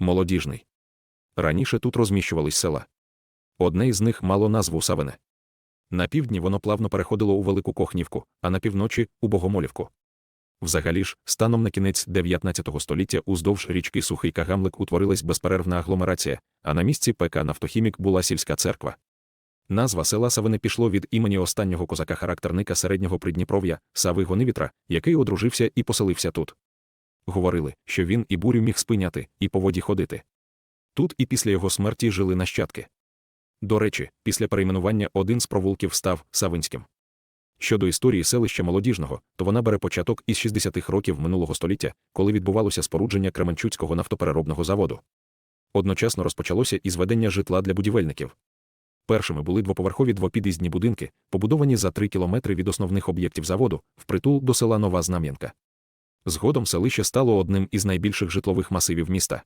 молодіжний. Раніше тут розміщувались села. Одне із них мало назву Савине. На півдні воно плавно переходило у Велику Кохнівку, а на півночі у Богомолівку. Взагалі ж, станом на кінець 19 століття уздовж річки Сухий Кагамлик утворилась безперервна агломерація, а на місці ПК Нафтохімік була сільська церква. Назва села Савине пішло від імені останнього козака-характерника середнього Придніпров'я Сави Гонивітра, який одружився і поселився тут. Говорили, що він і бурю міг спиняти, і по воді ходити. Тут і після його смерті жили нащадки. До речі, після перейменування один з провулків став Савинським. Щодо історії селища Молодіжного, то вона бере початок із 60-х років минулого століття, коли відбувалося спорудження Кременчуцького нафтопереробного заводу. Одночасно розпочалося і зведення житла для будівельників. Першими були двоповерхові двопід'їздні будинки, побудовані за три кілометри від основних об'єктів заводу, впритул до села Нова Знам'янка. Згодом селище стало одним із найбільших житлових масивів міста.